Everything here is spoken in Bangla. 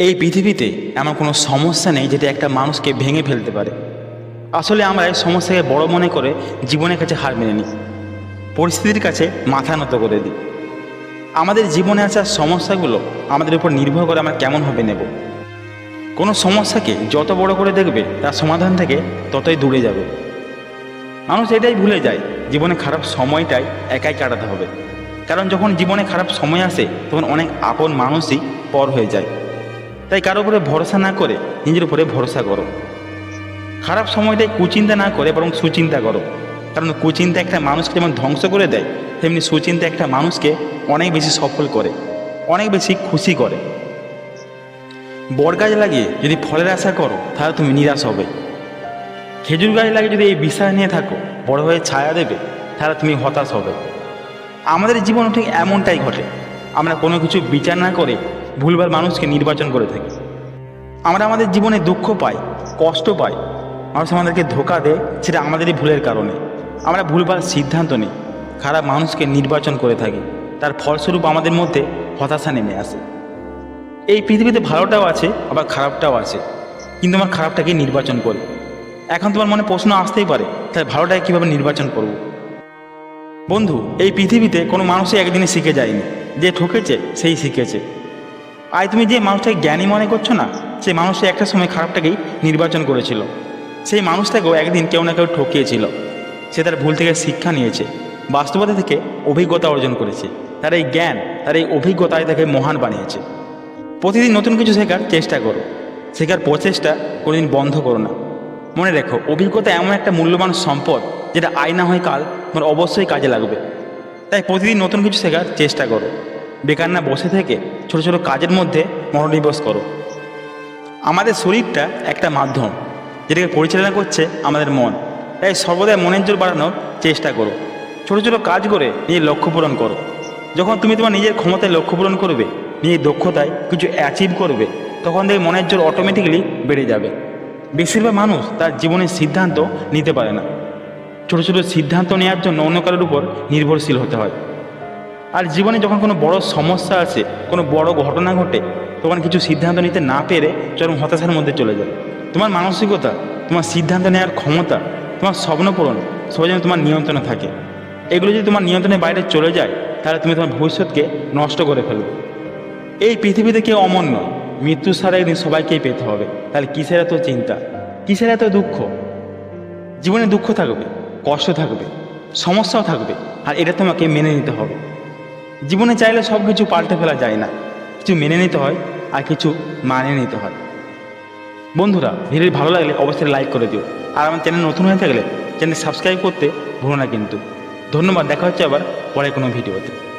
এই পৃথিবীতে এমন কোনো সমস্যা নেই যেটা একটা মানুষকে ভেঙে ফেলতে পারে। আসলে আমরা এই সমস্যাকে বড় মনে করে জীবনের কাছে হার মেনে নিই, পরিস্থিতির কাছে মাথা নত করে দিই। আমাদের জীবনে আসা সমস্যাগুলো আমাদের উপর নির্ভর করে আমরা কেমনভাবে নেব। কোনো সমস্যাকে যত বড় করে দেখবে, তার সমাধান থেকে ততই দূরে যাবে। মানুষ এটাই ভুলে যায়, জীবনে খারাপ সময়টাই একাই কাটাতে হবে। কারণ যখন জীবনে খারাপ সময় আসে, তখন অনেক আপন মানুষই পর হয়ে যায়। তাই কারও উপরে ভরসা না করে নিজের উপরে ভরসা করো। খারাপ সময়টাই কুচিন্তা না করে, বরং সুচিন্তা করো। কারণ কুচিন্তা একটা মানুষকে যেমন ধ্বংস করে দেয়, তেমনি সুচিন্তা একটা মানুষকে অনেক বেশি সফল করে, অনেক বেশি খুশি করে। বট গাছ লাগিয়ে যদি ফলের আশা করো, তাহলে তুমি নিরাশ হবে। খেজুর গাছ লাগিয়ে যদি এই বিশ্বাস নিয়ে থাকো, বড় হয়ে ছায়া দেবে, তাহলে তুমি হতাশ হবে। আমাদের জীবন ঠিক এমনটাই ঘটে। আমরা কোনো কিছু বিচার না করে ভুলভাল মানুষকে নির্বাচন করে থাকি। আমরা আমাদের জীবনে দুঃখ পাই, কষ্ট পাই, মানুষ আমাদেরকে ধোকা দেয়, সেটা আমাদেরই ভুলের কারণে। আমরা ভুলভাল সিদ্ধান্ত নিই, খারাপ মানুষকে নির্বাচন করে থাকি, তার ফলস্বরূপ আমাদের মধ্যে হতাশা নেমে আসে। এই পৃথিবীতে ভালোটাও আছে, আবার খারাপটাও আছে, কিন্তু আমার খারাপটাকে নির্বাচন করি। এখন তোমার মনে প্রশ্ন আসতেই পারে তাই ভালোটাকে কীভাবে নির্বাচন করব? বন্ধু, এই পৃথিবীতে কোনো মানুষই একদিনে শিখে যায়নি, যে ঠকেছে, সেই শিখেছে। আজ তুমি যে মানুষটাকে জ্ঞানী মনে করছ না, সেই মানুষটা একটা সময় খারাপটাকেই নির্বাচন করেছিল। সেই মানুষটাকেও একদিন কেউ না কেউ ঠকিয়েছিল। সে তার ভুল থেকে শিক্ষা নিয়েছে, বাস্তবতা থেকে অভিজ্ঞতা অর্জন করেছে। তার এই জ্ঞান, তার এই অভিজ্ঞতায় তাকে মহান বানিয়েছে। প্রতিদিন নতুন কিছু শেখার চেষ্টা করো। শেখার প্রচেষ্টা কোনোদিন বন্ধ করো না। মনে রেখো, অভিজ্ঞতা এমন একটা মূল্যবান সম্পদ যেটা আয়না হয় কাল, তোমার অবশ্যই কাজে লাগবে। তাই প্রতিদিন নতুন কিছু শেখার চেষ্টা করো। বেকার না বসে থেকে ছোট ছোট কাজের মধ্যে মনোনিবেশ করো। আমাদের শরীরটা একটা মাধ্যম, যেটাকে পরিচালনা করছে আমাদের মন। তাই সর্বদাই মনের জোর বাড়ানোর চেষ্টা করো। ছোট ছোট কাজ করে নিজের লক্ষ্য পূরণ করো। যখন তুমি তোমার নিজের ক্ষমতায় লক্ষ্য পূরণ করবে, নিজের দক্ষতায় কিছু অ্যাচিভ করবে, তখন দেখবে মনের জোর অটোমেটিক্যালি বেড়ে যাবে। বেশিরভাগ মানুষ তার জীবনের সিদ্ধান্ত নিতে পারে না। ছোট ছোট সিদ্ধান্ত নেওয়ার জন্য অন্য কারোর উপর নির্ভরশীল হতে হয়। আর জীবনে যখন কোনো বড় সমস্যা আসে, কোনো বড় ঘটনা ঘটে, তখন কিছু সিদ্ধান্ত নিতে না পেরে চরম হতাশার মধ্যে চলে যায়। তোমার মানসিকতা, তোমার সিদ্ধান্ত নেওয়ার ক্ষমতা, তোমার স্বপ্ন পূরণ, সবাই যেন তোমার নিয়ন্ত্রণে থাকে। এগুলো যদি তোমার নিয়ন্ত্রণের বাইরে চলে যায়, তাহলে তুমি তোমার ভবিষ্যৎকে নষ্ট করে ফেলবে এই পৃথিবীতে কেউ অমর নয়। মৃত্যু ছাড়া একদিন সবাইকেই পেতে হবে। তাহলে কিসের এত চিন্তা? কিসের এত দুঃখ? জীবনে দুঃখ থাকবে, কষ্ট থাকবে, সমস্যাও থাকবে, আর এটা তোমাকে মেনে নিতে হবে। জীবনে চাইলে সব কিছু পাল্টে ফেলা যায় না। কিছু মেনে নিতে হয় আর কিছু মানিয়ে নিতে হয়। বন্ধুরা ভিডিও ভালো লাগলে অবশ্যই লাইক করে দিও। আর আমার চ্যানেল নতুন হয়ে থাকলে চ্যানেল সাবস্ক্রাইব করতে ভুলো না কিন্তু। ধন্যবাদ, দেখা হচ্ছে আবার পরে কোনো ভিডিওতে।